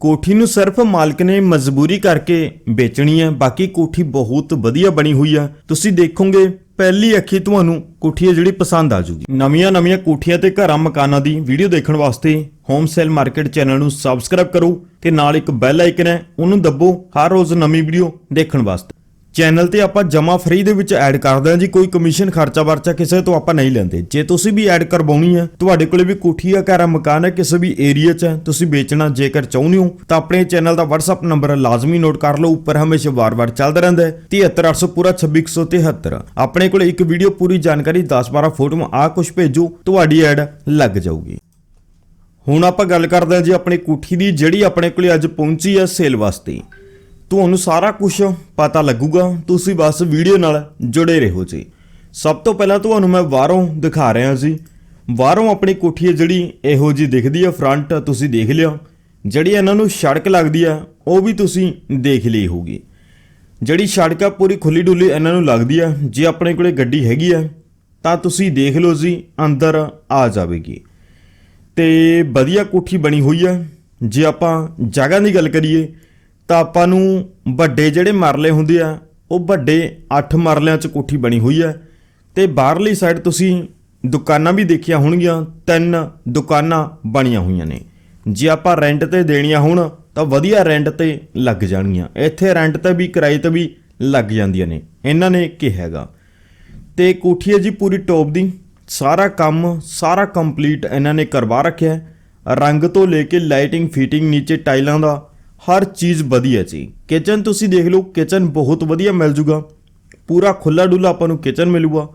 ਕੋਠੀ ਨੂੰ ਸਿਰਫ ਮਾਲਕ ਨੇ ਮਜਬੂਰੀ ਕਰਕੇ ਵੇਚਣੀ ਹੈ ਬਾਕੀ ਕੋਠੀ ਬਹੁਤ ਵਧੀਆ ਬਣੀ ਹੋਈ ਹੈ ਤੁਸੀਂ ਦੇਖੋਗੇ, ਪਹਿਲੀ ਅੱਖੀ ਤੁਹਾਨੂੰ ਕੋਠੀ ਹੈ ਜਿਹੜੀ ਪਸੰਦ ਆ ਜੂਗੀ। ਨਵੀਆਂ ਨਵੀਆਂ ਕੋਠੀਆਂ ਤੇ ਘਰਾਂ ਮਕਾਨਾਂ ਦੀ ਵੀਡੀਓ ਦੇਖਣ ਵਾਸਤੇ ਹੋਮ ਸੇਲ ਮਾਰਕੀਟ ਚੈਨਲ ਨੂੰ ਸਬਸਕ੍ਰਾਈਬ ਕਰੋ ਤੇ ਨਾਲ ਇੱਕ ਬੈਲ ਆਈਕਨ ਹੈ, ਉਹਨੂੰ ਦੱਬੋ ਹਰ ਰੋਜ਼ ਨਵੀਂ ਵੀਡੀਓ ਦੇਖਣ ਵਾਸਤੇ। ਚੈਨਲ ਤੇ ਆਪਾਂ ਜਮਾ ਫ੍ਰੀ ਦੇ ਵਿੱਚ ਐਡ ਕਰਦੇ ਹਾਂ ਜੀ, ਕੋਈ ਕਮਿਸ਼ਨ ਖਰਚਾ ਵਰਚਾ ਕਿਸੇ ਤੋਂ ਆਪਾਂ ਨਹੀਂ ਲੈਂਦੇ। ਜੇ ਤੁਸੀਂ ਵੀ ਐਡ ਕਰਵਾਉਣੀ ਹੈ, ਤੁਹਾਡੇ ਕੋਲੇ ਵੀ ਕੋਠੀ ਆ, ਘਰ ਆ, ਮਕਾਨ ਹੈ ਕਿਸੇ ਵੀ ਏਰੀਆ 'ਚ ਹੈ ਤੁਸੀਂ ਵੇਚਣਾ, ਜੇਕਰ ਚਾਹੁੰਦੇ ਹੋ, ਤਾਂ ਆਪਣੇ ਚੈਨਲ ਦਾ WhatsApp ਨੰਬਰ ਲਾਜ਼ਮੀ ਨੋਟ ਕਰ ਲਓ, ਉੱਪਰ ਹਮੇਸ਼ਾ ਵਾਰ-ਵਾਰ ਚੱਲਦਾ ਰਹਿੰਦਾ ਹੈ। 73800 ਪੂਰਾ 26173 ਆਪਣੇ ਕੋਲੇ ਇੱਕ ਵੀਡੀਓ ਪੂਰੀ ਜਾਣਕਾਰੀ 10-12 ਫੋਟੋਆਂ ਆ ਕੁਝ ਭੇਜੋ, ਤੁਹਾਡੀ ਐਡ ਲੱਗ ਜਾਊਗੀ। ਹੁਣ ਆਪਾਂ ਗੱਲ ਕਰਦੇ ਹਾਂ ਜੀ, ਆਪਣੀ ਕੋਠੀ ਦੀ, ਜਿਹੜੀ ਆਪਣੇ ਕੋਲੇ ਅੱਜ ਪਹੁੰਚੀ ਹੈ, ਸੇਲ ਵਾਸਤੇ। ਤੁਹਾਨੂੰ ਸਾਰਾ ਕੁਝ ਪਤਾ ਲੱਗੂਗਾ। ਤੁਸੀਂ ਬਸ ਵੀਡੀਓ ਨਾਲ ਜੁੜੇ ਰਹੋ ਜੀ। ਸਭ ਤੋਂ ਪਹਿਲਾਂ ਤੁਹਾਨੂੰ ਮੈਂ ਬਾਹਰੋਂ ਦਿਖਾ ਰਿਹਾ ਜੀ। ਬਾਹਰੋਂ ਆਪਣੀ ਕੋਠੀ ਹੈ ਜਿਹੜੀ ਇਹੋ ਜੀ ਦਿਖਦੀ ਹੈ ਫਰੰਟ ਤੁਸੀਂ ਦੇਖ ਲਿਆ ਜਿਹੜੀ ਇਹਨਾਂ ਨੂੰ ਸੜਕ ਲੱਗਦੀ ਆ ਉਹ ਵੀ ਤੁਸੀਂ ਦੇਖ ਲਈ ਹੋਊਗੀ। ਜਿਹੜੀ ਸੜਕ ਆ, ਪੂਰੀ ਖੁੱਲੀ ਡੁੱਲੀ ਇਹਨਾਂ ਨੂੰ ਲੱਗਦੀ ਆ ਜੇ ਆਪਣੇ ਕੋਲੇ ਗੱਡੀ ਹੈਗੀ ਆ ਤਾਂ ਤੁਸੀਂ ਦੇਖ ਲਓ ਜੀ, ਅੰਦਰ ਆ ਜਾਵੇਗੀ। ਤੇ ਵਧੀਆ ਕੋਠੀ ਬਣੀ ਹੋਈ ਆ ਜੇ ਆਪਾਂ ਜਗ੍ਹਾ ਦੀ ਗੱਲ ਕਰੀਏ ਤਾਂ ਆਪਾਂ ਨੂੰ ਵੱਡੇ ਜਿਹੜੇ ਮਰਲੇ ਹੁੰਦੇ ਆ, ਉਹ ਵੱਡੇ 8 ਮਰਲਿਆਂ 'ਚ ਕੋਠੀ ਬਣੀ ਹੋਈ ਹੈ ਤੇ ਬਾਹਰਲੀ ਸਾਈਡ ਤੁਸੀਂ ਦੁਕਾਨਾਂ ਵੀ ਦੇਖੀਆਂ ਹੋਣਗੀਆਂ, ਤਿੰਨ ਦੁਕਾਨਾਂ ਬਣੀਆਂ ਹੋਈਆਂ ਨੇ। ਜੇ ਆਪਾਂ ਰੈਂਟ ਤੇ ਦੇਣੀਆਂ ਹੋਣ, ਤਾਂ ਵਧੀਆ ਰੈਂਟ ਤੇ ਲੱਗ ਜਾਣਗੀਆਂ। ਇੱਥੇ ਰੈਂਟ ਤੇ ਵੀ, ਕਿਰਾਏ ਤੇ ਵੀ ਲੱਗ ਜਾਂਦੀਆਂ ਨੇ। ਇਹਨਾਂ ਨੇ ਕਿਹਾ ਹੈਗਾ। ਤੇ ਕੋਠੀ ਹੈ ਜੀ ਪੂਰੀ ਟੌਪ ਦੀ। ਸਾਰਾ ਕੰਮ, ਸਾਰਾ ਕੰਪਲੀਟ ਇਹਨਾਂ ਨੇ ਕਰਵਾ ਰੱਖਿਆ। ਰੰਗ ਤੋਂ ਲੈ ਕੇ ਲਾਈਟਿੰਗ ਫਿਟਿੰਗ ਨੀਚੇ ਟਾਈਲਾਂ ਦਾ ਹਰ ਚੀਜ਼ ਵਧੀਆ ਜੀ। ਕਿਚਨ ਤੁਸੀਂ ਦੇਖ ਲਓ, ਕਿਚਨ ਬਹੁਤ ਵਧੀਆ ਮਿਲ ਜੂਗਾ। ਪੂਰਾ ਖੁੱਲਾ ਡੁੱਲਾ ਆਪਾਂ ਨੂੰ ਕਿਚਨ ਮਿਲੂਗਾ।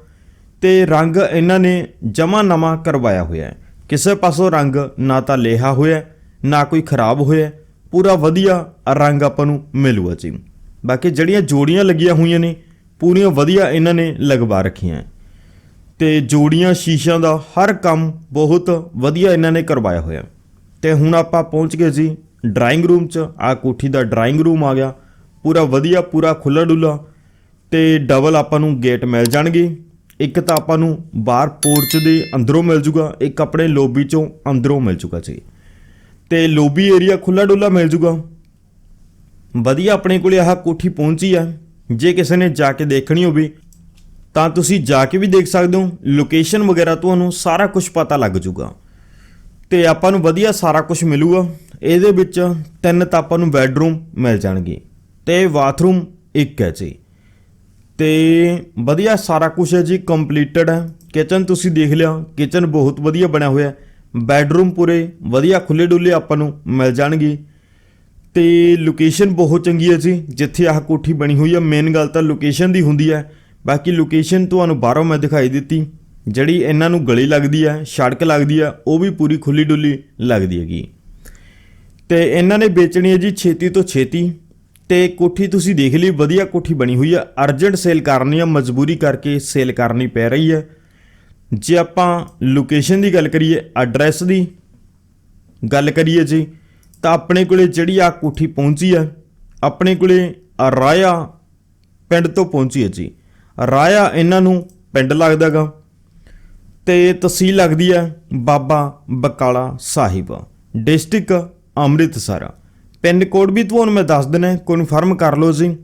ਤੇ ਰੰਗ ਇਹਨਾਂ ਨੇ ਜਮਾ ਨਵਾਂ ਕਰਵਾਇਆ ਹੋਇਆ ਹੈ। ਕਿਸੇ ਪਾਸੋਂ ਰੰਗ ਨਾ ਤਾਂ ਲੇਹਾ ਹੋਇਆ, ਨਾ ਕੋਈ ਖਰਾਬ ਹੋਇਆ। ਪੂਰਾ ਵਧੀਆ ਰੰਗ ਆਪਾਂ ਨੂੰ ਮਿਲੂਗਾ ਜੀ। ਬਾਕੀ ਜਿਹੜੀਆਂ ਜੋੜੀਆਂ ਲੱਗੀਆਂ ਹੋਈਆਂ ਨੇ, ਪੂਰੀਆਂ ਵਧੀਆ ਇਹਨਾਂ ਨੇ ਲਗਵਾ ਰੱਖੀਆਂ ਹੈ। ਤੇ ਜੋੜੀਆਂ ਸ਼ੀਸ਼ਿਆਂ ਦਾ ਹਰ ਕੰਮ ਬਹੁਤ ਵਧੀਆ ਇਹਨਾਂ ਨੇ ਕਰਵਾਇਆ ਹੋਇਆ। ਤੇ ਹੁਣ ਆਪਾਂ ਪਹੁੰਚ ਗਏ ਜੀ ਡਰਾਇੰਗ ਰੂਮ 'ਚ ਆ ਕੋਠੀ ਦਾ ਡਰਾਇੰਗ ਰੂਮ ਆ ਗਿਆ। ਪੂਰਾ ਵਧੀਆ, ਪੂਰਾ ਖੁੱਲਾ ਡੁੱਲਾ ਤੇ ਡਬਲ ਆਪਾਂ ਨੂੰ ਗੇਟ ਮਿਲ ਜਾਣਗੇ। ਇੱਕ ਤਾਂ ਆਪਾਂ ਨੂੰ ਬਾਹਰ ਪੋਰਚ ਦੇ ਅੰਦਰੋਂ ਮਿਲ ਜੂਗਾ, ਇੱਕ ਆਪਣੇ ਲੋਬੀ 'ਚੋਂ ਅੰਦਰੋਂ ਮਿਲ ਜੂਗਾ ਜੀ। ਤੇ ਲੋਬੀ ਏਰੀਆ ਖੁੱਲਾ ਡੁੱਲਾ ਮਿਲ ਜੂਗਾ। ਵਧੀਆ ਆਪਣੇ ਕੋਲੇ ਆਹ ਕੋਠੀ ਪਹੁੰਚੀ ਆ। ਜੇ ਕਿਸੇ ਨੇ ਜਾ ਕੇ ਦੇਖਣੀ ਹੋਵੇ, ਤਾਂ ਤੁਸੀਂ ਜਾ ਕੇ ਵੀ ਦੇਖ ਸਕਦੇ ਹੋ। ਲੋਕੇਸ਼ਨ ਵਗੈਰਾ ਤੁਹਾਨੂੰ ਸਾਰਾ ਕੁਝ ਪਤਾ ਲੱਗ ਜੂਗਾ। ਤੇ ਆਪਾਂ ਨੂੰ ਵਧੀਆ ਸਾਰਾ ਕੁਝ ਮਿਲੂਗਾ। ਇਹਦੇ ਵਿੱਚ ਤਿੰਨ ਤਾਂ ਆਪਾਂ ਨੂੰ ਬੈੱਡਰੂਮ ਮਿਲ ਜਾਣਗੇ ਤੇ ਬਾਥਰੂਮ ਇੱਕ ਹੈ ਜੀ। ਤੇ ਵਧੀਆ ਸਾਰਾ ਕੁਝ ਹੈ ਜੀ ਕੰਪਲੀਟਡ ਹੈ। ਕਿਚਨ ਤੁਸੀਂ ਦੇਖ ਲਿਆ ਕਿਚਨ ਬਹੁਤ ਵਧੀਆ ਬਣਿਆ ਹੋਇਆ ਹੈ। ਬੈੱਡਰੂਮ ਪੂਰੇ ਵਧੀਆ ਖੁੱਲੇ ਡੁੱਲੇ ਆਪਾਂ ਨੂੰ ਮਿਲ ਜਾਣਗੇ। ਤੇ ਲੋਕੇਸ਼ਨ ਬਹੁਤ ਚੰਗੀ ਹੈ ਜੀ, ਜਿੱਥੇ ਆਹ ਕੋਠੀ ਬਣੀ ਹੋਈ ਹੈ। ਮੇਨ ਗੱਲ ਤਾਂ ਲੋਕੇਸ਼ਨ ਦੀ ਹੁੰਦੀ ਹੈ। ਬਾਕੀ ਲੋਕੇਸ਼ਨ ਤੁਹਾਨੂੰ ਬਾਹਰੋਂ ਮੈਂ ਦਿਖਾਈ ਦਿੱਤੀ। ਜਿਹੜੀ ਇਹਨਾਂ ਨੂੰ ਗਲੀ ਲੱਗਦੀ ਹੈ ਸੜਕ ਲੱਗਦੀ ਹੈ ਉਹ ਵੀ ਪੂਰੀ ਖੁੱਲੀ ਡੁੱਲੀ ਲੱਗਦੀ ਹੈਗੀ। ਤੇ ਇਹਨਾਂ ਨੇ ਵੇਚਣੀ ਹੈ ਜੀ ਛੇਤੀ ਤੋਂ ਛੇਤੀ ਤੇ ਕੋਠੀ ਤੁਸੀਂ ਦੇਖ ਲਈ, ਵਧੀਆ ਕੋਠੀ ਬਣੀ ਹੋਈ ਹੈ ਅਰਜੈਂਟ ਸੇਲ ਕਰਨੀ ਹੈ ਮਜਬੂਰੀ ਕਰਕੇ ਸੇਲ ਕਰਨੀ ਪੈ ਰਹੀ ਹੈ ਜੇ ਆਪਾਂ ਲੋਕੇਸ਼ਨ ਦੀ ਗੱਲ ਕਰੀਏ, ਐਡਰੈਸ ਦੀ ਗੱਲ ਕਰੀਏ ਜੀ, ਤਾਂ ਆਪਣੇ ਕੋਲੇ ਜਿਹੜੀ ਆ ਕੋਠੀ ਪਹੁੰਚੀ ਹੈ ਆਪਣੇ ਕੋਲੇ ਰਾਇਆ ਪਿੰਡ ਤੋਂ ਪਹੁੰਚੀ ਹੈ ਜੀ। ਰਾਇਆ ਇਹਨਾਂ ਨੂੰ ਪਿੰਡ ਲੱਗਦਾਗਾ ਤੇ ਤਹਿਸੀਲ ਲੱਗਦੀ ਹੈ Baba Bakala Sahib. District Amritsar. Pin code ਵੀ ਤੁਹਾਨੂੰ ਮੈਂ ਦੱਸ ਦਿੰਦਾ ਕਨਫਰਮ ਕਰ ਲਓ ਜੀ।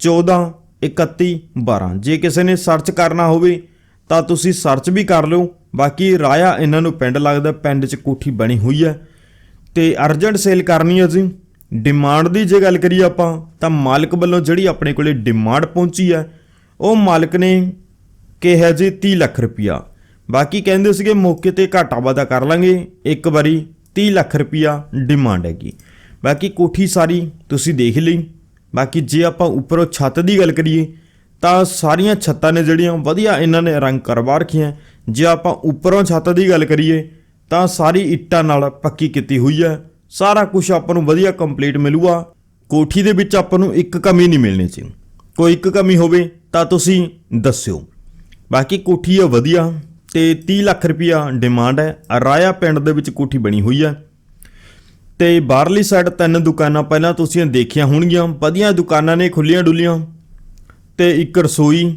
14 31 12 ਜੇ ਕਿਸੇ ਨੇ ਸਰਚ ਕਰਨਾ ਹੋਵੇ, ਤਾਂ ਤੁਸੀਂ ਸਰਚ ਵੀ ਕਰ ਲਓ। ਬਾਕੀ ਰਾਇਆ ਇਹਨਾਂ ਨੂੰ ਪਿੰਡ ਲੱਗਦਾ, ਪਿੰਡ 'ਚ ਕੋਠੀ ਬਣੀ ਹੋਈ ਹੈ। ਤੇ ਅਰਜੈਂਟ ਸੇਲ ਕਰਨੀ ਹੈ ਜੀ। ਡਿਮਾਂਡ ਦੀ ਜੇ ਗੱਲ ਕਰੀਏ ਆਪਾਂ, ਤਾਂ ਮਾਲਕ ਵੱਲੋਂ ਜਿਹੜੀ ਆਪਣੇ ਕੋਲੇ ਡਿਮਾਂਡ ਪਹੁੰਚੀ ਹੈ, ਉਹ ਮਾਲਕ ਨੇ ਕਿਹਾ ਜੀ 30 ਲੱਖ ਰੁਪਇਆ। ਬਾਕੀ ਕਹਿੰਦੇ ਸੀਗੇ ਮੌਕੇ ਤੇ ਘਾਟਾ ਵਾਧਾ ਕਰ ਲਾਂਗੇ। ਇੱਕ ਵਾਰੀ 30 ਲੱਖ ਰੁਪਇਆ ਡਿਮਾਂਡ ਹੈਗੀ। ਬਾਕੀ ਕੋਠੀ ਸਾਰੀ ਤੁਸੀਂ ਦੇਖ ਲਈ। ਬਾਕੀ ਜੇ ਆਪਾਂ ਉੱਪਰੋਂ ਛੱਤ ਦੀ ਗੱਲ ਕਰੀਏ, ਤਾਂ ਸਾਰੀਆਂ ਛੱਤਾਂ ਨੇ ਜਿਹੜੀਆਂ ਵਧੀਆ ਇਹਨਾਂ ਨੇ ਰੰਗ ਕਰਵਾ ਰੱਖੀਆਂ। ਜੇ ਆਪਾਂ ਉੱਪਰੋਂ ਛੱਤ ਦੀ ਗੱਲ ਕਰੀਏ, ਤਾਂ ਸਾਰੀ ਇੱਟਾਂ ਨਾਲ ਪੱਕੀ ਕੀਤੀ ਹੋਈ ਹੈ। ਸਾਰਾ ਕੁਝ ਆਪਾਂ ਨੂੰ ਵਧੀਆ ਕੰਪਲੀਟ ਮਿਲੂਗਾ। ਕੋਠੀ ਦੇ ਵਿੱਚ ਆਪਾਂ ਨੂੰ ਇੱਕ ਕਮੀ ਨਹੀਂ ਮਿਲਣੀ ਸੀ। ਕੋਈ ਇੱਕ ਕਮੀ ਹੋਵੇ ਤਾਂ ਤੁਸੀਂ ਦੱਸਿਓ। ਬਾਕੀ ਕੋਠੀ ਹੈ ਵਧੀਆ। ਤੇ 30 ਲੱਖ ਰੁਪਇਆ ਡਿਮਾਂਡ ਹੈ। ਰਾਇਆ ਪਿੰਡ ਦੇ ਵਿੱਚ ਕੋਠੀ ਬਣੀ ਹੋਈ ਹੈ। ਤੇ ਬਾਹਰਲੀ ਸਾਈਡ ਤਿੰਨ ਦੁਕਾਨਾਂ ਪਹਿਲਾਂ ਤੁਸੀਂ ਦੇਖੀਆਂ ਹੋਣਗੀਆਂ। ਵਧੀਆ ਦੁਕਾਨਾਂ ਨੇ ਖੁੱਲੀਆਂ ਡੁੱਲੀਆਂ ਤੇ ਇੱਕ ਰਸੋਈ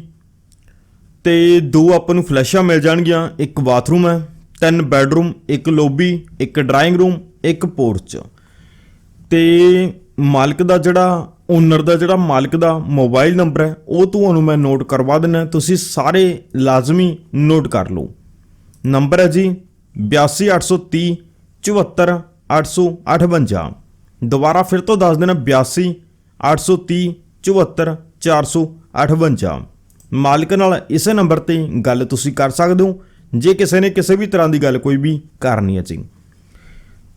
ਤੇ ਦੋ ਆਪਾਂ ਨੂੰ ਫਲੈਸ਼ਾਂ ਮਿਲ ਜਾਣਗੀਆਂ। ਇੱਕ ਬਾਥਰੂਮ ਹੈ, ਤਿੰਨ ਬੈੱਡਰੂਮ, ਇੱਕ ਲੋਬੀ, ਇੱਕ ਡਰਾਇੰਗ ਰੂਮ, ਇੱਕ ਪੋਰਚ। ਤੇ ਮਾਲਕ ਦਾ ਜਿਹੜਾ ਓਨਰ ਦਾ ਜਿਹੜਾ ਮਾਲਕ ਦਾ ਮੋਬਾਈਲ ਨੰਬਰ ਹੈ, ਉਹ ਤੁਹਾਨੂੰ ਮੈਂ ਨੋਟ ਕਰਵਾ ਦਿੰਦਾ, ਤੁਸੀਂ ਸਾਰੇ ਲਾਜ਼ਮੀ ਨੋਟ ਕਰ ਲਓ। ਨੰਬਰ ਹੈ ਜੀ 82830 74858 ਦੁਬਾਰਾ ਫਿਰ ਤੋਂ ਦੱਸ ਦੇਣਾ 82 830 74 458 ਮਾਲਕ ਨਾਲ ਇਸੇ ਨੰਬਰ ਤੇ ਗੱਲ ਤੁਸੀਂ ਕਰ ਸਕਦੇ ਹੋ, ਜੇ ਕਿਸੇ ਨੇ ਕਿਸੇ ਵੀ ਤਰ੍ਹਾਂ ਦੀ ਗੱਲ ਕੋਈ ਵੀ ਕਰਨੀ ਹੈ ਜੀ।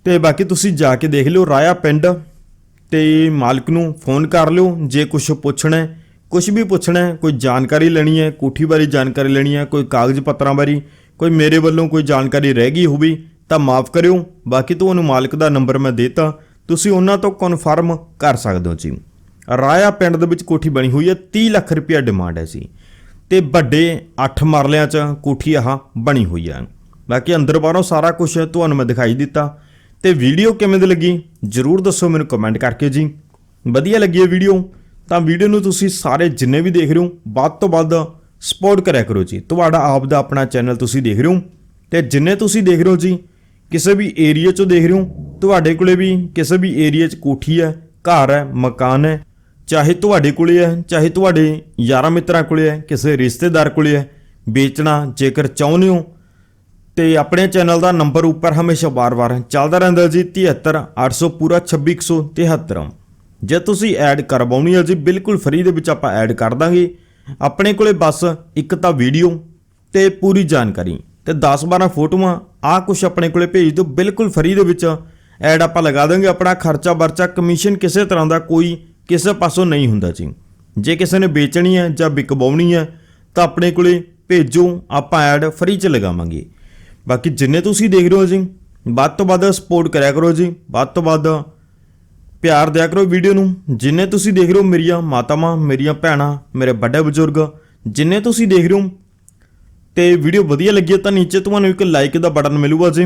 ਤੇ ਬਾਕੀ ਤੁਸੀਂ ਜਾ ਕੇ ਦੇਖ ਲਿਓ, ਰਾਇਆ ਪਿੰਡ ਤੇ ਮਾਲਕ ਨੂੰ ਫੋਨ ਕਰ ਲਿਓ, ਜੇ ਕੁਝ ਪੁੱਛਣਾ ਹੈ ਕੁਝ ਵੀ ਪੁੱਛਣਾ ਹੈ, ਕੋਈ ਜਾਣਕਾਰੀ ਲੈਣੀ ਹੈ, ਕੋਠੀ ਬਾਰੇ ਜਾਣਕਾਰੀ ਲੈਣੀ ਹੈ, ਕੋਈ ਕਾਗਜ਼ ਪੱਤਰਾਂ ਬਾਰੇ, ਕੋਈ ਮੇਰੇ ਵੱਲੋਂ ਕੋਈ ਜਾਣਕਾਰੀ ਰਹਿ ਗਈ ਹੋਵੇ, ਤਾਂ ਮਾਫ ਕਰਿਓ। ਬਾਕੀ ਤੁਹਾਨੂੰ ਮਾਲਕ ਦਾ ਨੰਬਰ ਮੈਂ ਦੇਤਾ, ਤੁਸੀਂ ਉਹਨਾਂ ਤੋਂ ਕਨਫਰਮ ਕਰ ਸਕਦੇ ਹੋ ਜੀ। ਰਾਇਆ ਪਿੰਡ ਦੇ ਵਿੱਚ ਕੋਠੀ ਬਣੀ ਹੋਈ ਹੈ 30 ਲੱਖ ਰੁਪਇਆ ਡਿਮਾਂਡ ਹੈ ਜੀ। ਤੇ ਵੱਡੇ 8 ਮਰਲਿਆਂ 'ਚ ਕੋਠੀ ਆਹ ਬਣੀ ਹੋਈ ਹੈ। ਬਾਕੀ ਅੰਦਰ ਬਾਹਰੋਂ ਸਾਰਾ ਕੁਝ ਤੁਹਾਨੂੰ ਮੈਂ ਦਿਖਾਈ ਦਿੱਤਾ। ਤੇ ਵੀਡੀਓ ਕਿਵੇਂ ਦੀ ਲੱਗੀ? ਜਰੂਰ ਦੱਸੋ ਮੈਨੂੰ ਕਮੈਂਟ ਕਰਕੇ ਜੀ। ਵਧੀਆ ਲੱਗੀ ਇਹ ਵੀਡੀਓ, ਤਾਂ ਵੀਡੀਓ ਨੂੰ ਤੁਸੀਂ ਸਾਰੇ ਜਿੰਨੇ ਵੀ ਦੇਖ ਰਹੇ ਹੋ, ਵੱਧ ਤੋਂ ਵੱਧ ਸਪੋਰਟ ਕਰਿਆ ਕਰੋ ਜੀ। ਤੁਹਾਡਾ ਆਪ ਦਾ ਆਪਣਾ ਚੈਨਲ ਤੁਸੀਂ ਦੇਖ ਰਹੇ ਹੋ ਤੇ ਜਿੰਨੇ ਤੁਸੀਂ ਦੇਖ ਰਹੇ ਹੋ ਜੀ, ਕਿਸੇ ਵੀ ਏਰੀਆ 'ਚੋਂ ਦੇਖ ਰਹੇ ਹੋ, ਤੁਹਾਡੇ ਕੋਲੇ ਵੀ ਕਿਸੇ ਵੀ ਏਰੀਆ 'ਚ ਕੋਠੀ ਹੈ, ਘਰ ਹੈ, ਮਕਾਨ ਹੈ, ਚਾਹੇ ਤੁਹਾਡੇ ਕੋਲੇ ਹੈ, ਚਾਹੇ ਤੁਹਾਡੇ ਯਾਰਾਂ ਮਿੱਤਰਾਂ ਕੋਲੇ ਹੈ, ਕਿਸੇ ਰਿਸ਼ਤੇਦਾਰ ਕੋਲੇ ਹੈ, ਵੇਚਣਾ ਜੇਕਰ ਚਾਹੁੰਦੇ ਹੋ ਤੇ ਆਪਣੇ ਚੈਨਲ ਦਾ ਨੰਬਰ ਉੱਪਰ ਹਮੇਸ਼ਾ ਵਾਰ-ਵਾਰ ਚੱਲਦਾ ਰਹਿੰਦਾ ਜੀ 73 800 ਪੂਰਾ 2673 ਜੇ ਤੁਸੀਂ ਐਡ ਕਰਵਾਉਣੀ ਹੈ ਜੀ, ਬਿਲਕੁਲ ਫ੍ਰੀ ਦੇ ਵਿੱਚ ਆਪਾਂ ਐਡ ਕਰ ਦਾਂਗੇ। ਆਪਣੇ ਕੋਲੇ ਬਸ ਇੱਕ ਤਾਂ ਵੀਡੀਓ ਤੇ ਪੂਰੀ ਜਾਣਕਾਰੀ ਤੇ 10-12 ਫੋਟੋਆਂ ਆ ਕੁਝ ਆਪਣੇ ਕੋਲੇ ਭੇਜ ਦਿਓ। ਬਿਲਕੁਲ ਫ੍ਰੀ ਦੇ ਵਿੱਚ ਐਡ ਆਪਾਂ ਲਗਾ ਦਾਂਗੇ। ਆਪਣਾ ਖਰਚਾ ਵਰਚਾ, ਕਮਿਸ਼ਨ ਕਿਸੇ ਤਰ੍ਹਾਂ ਦਾ ਕੋਈ ਕਿਸੇ ਪਾਸੋਂ ਨਹੀਂ ਹੁੰਦਾ ਜੀ। ਜੇ ਕਿਸੇ ਨੇ ਵੇਚਣੀ ਹੈ ਜਾਂ ਵਿਕਵਾਉਣੀ ਹੈ, ਤਾਂ ਆਪਣੇ ਕੋਲੇ ਭੇਜੋ, ਆਪਾਂ ਐਡ ਫ੍ਰੀ ਚ ਲਗਾਵਾਂਗੇ। ਬਾਕੀ ਜਿੰਨੇ ਤੁਸੀਂ ਦੇਖ ਰਹੇ ਹੋ ਜੀ, ਵੱਧ ਤੋਂ ਵੱਧ ਸਪੋਰਟ ਕਰਿਆ ਕਰੋ ਜੀ, ਵੱਧ ਤੋਂ ਵੱਧ ਪਿਆਰ ਦਿਆ ਕਰੋ ਵੀਡੀਓ ਨੂੰ। ਜਿੰਨੇ ਤੁਸੀਂ ਦੇਖ ਰਹੇ ਹੋ ਮੇਰੀਆਂ ਮਾਤਾਵਾਂ, ਮੇਰੀਆਂ ਭੈਣਾਂ, ਮੇਰੇ ਵੱਡੇ ਬਜ਼ੁਰਗ, ਜਿੰਨੇ ਤੁਸੀਂ ਦੇਖ ਰਹੇ ਹੋ ਤੇ ਵੀਡੀਓ ਵਧੀਆ ਲੱਗੀ ਤਾਂ ਨੀਚੇ ਤੁਹਾਨੂੰ ਇੱਕ ਲਾਈਕ ਦਾ ਬਟਨ ਮਿਲੂਗਾ ਜੀ।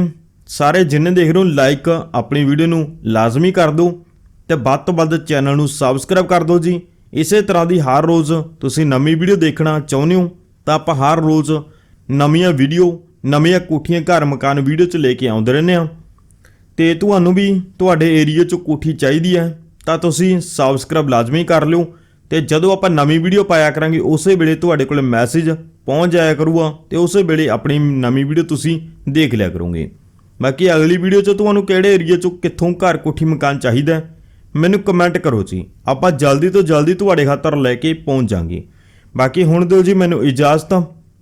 ਸਾਰੇ ਜਿੰਨੇ ਦੇਖ ਰਹੇ ਹੋ ਲਾਈਕ ਆਪਣੀ ਵੀਡੀਓ ਨੂੰ ਲਾਜ਼ਮੀ ਕਰ ਦਿਓ ਤੇ ਵੱਧ ਤੋਂ ਵੱਧ ਚੈਨਲ ਨੂੰ ਸਬਸਕ੍ਰਾਈਬ ਕਰ ਦਿਓ ਜੀ। ਇਸੇ ਤਰ੍ਹਾਂ ਦੀ ਹਰ ਰੋਜ਼ ਤੁਸੀਂ ਨਵੀਂ ਵੀਡੀਓ ਦੇਖਣਾ ਚਾਹੁੰਦੇ ਹੋ ਤਾਂ ਆਪਾਂ ਹਰ ਰੋਜ਼ ਨਵੀਆਂ ਵੀਡੀਓ ਨਵੀਆਂ ਕੋਠੀਆਂ, ਘਰ, ਮਕਾਨ ਵੀਡੀਓ ਚ ਲੈ ਕੇ ਆਉਂਦੇ ਰਹਿੰਦੇ ਆ ਤੇ ਤੁਹਾਨੂੰ ਵੀ ਤੁਹਾਡੇ ਏਰੀਆ 'ਚ ਕੋਠੀ ਚਾਹੀਦੀ ਹੈ, ਤਾਂ ਤੁਸੀਂ ਸਬਸਕ੍ਰਾਈਬ ਲਾਜ਼ਮੀ ਕਰ ਲਿਓ ਤੇ ਜਦੋਂ ਆਪਾਂ ਨਵੀਂ ਵੀਡੀਓ ਪਾਇਆ ਕਰਾਂਗੇ, ਉਸੇ ਵੇਲੇ ਤੁਹਾਡੇ ਕੋਲ ਮੈਸੇਜ ਪਹੁੰਚ ਜਾਇਆ ਕਰੂਗਾ ਤੇ ਉਸੇ ਵੇਲੇ ਆਪਣੀ ਨਵੀਂ ਵੀਡੀਓ ਤੁਸੀਂ ਦੇਖ ਲਿਆ ਕਰੋਗੇ। ਬਾਕੀ ਅਗਲੀ ਵੀਡੀਓ 'ਚ ਤੁਹਾਨੂੰ ਕਿਹੜੇ ਏਰੀਆ 'ਚੋਂ ਕਿੱਥੋਂ ਘਰ, ਕੋਠੀ, ਮਕਾਨ ਚਾਹੀਦਾ ਮੈਨੂੰ ਕਮੈਂਟ ਕਰੋ ਜੀ। ਆਪਾਂ ਜਲਦੀ ਤੋਂ ਜਲਦੀ ਤੁਹਾਡੇ ਖਾਤਰ ਲੈ ਕੇ ਪਹੁੰਚ ਜਾਾਂਗੇ। ਬਾਕੀ ਹੁਣ ਦਿਓ ਜੀ, ਮੈਨੂੰ ਇਜਾਜ਼ਤ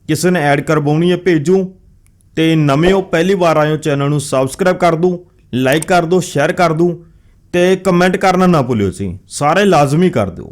ਕਿਸੇ ਨੇ ਐਡ ਕਰਵਾਉਣੀ ਹੈ, ਭੇਜੋ। ਤੇ ਨਵੇਂ ਹੋ, ਪਹਿਲੀ ਵਾਰ ਆਇਓ ਚੈਨਲ ਨੂੰ ਸਬਸਕ੍ਰਾਈਬ ਕਰ ਦਿਓ ਲਾਈਕ ਕਰ ਦਿਓ ਸ਼ੇਅਰ ਕਰ ਦਿਓ ਤੇ ਕਮੈਂਟ ਕਰਨਾ ਨਾ ਭੁੱਲਿਓ ਜੀ ਸਾਰੇ ਲਾਜ਼ਮੀ ਕਰ ਦਿਓ।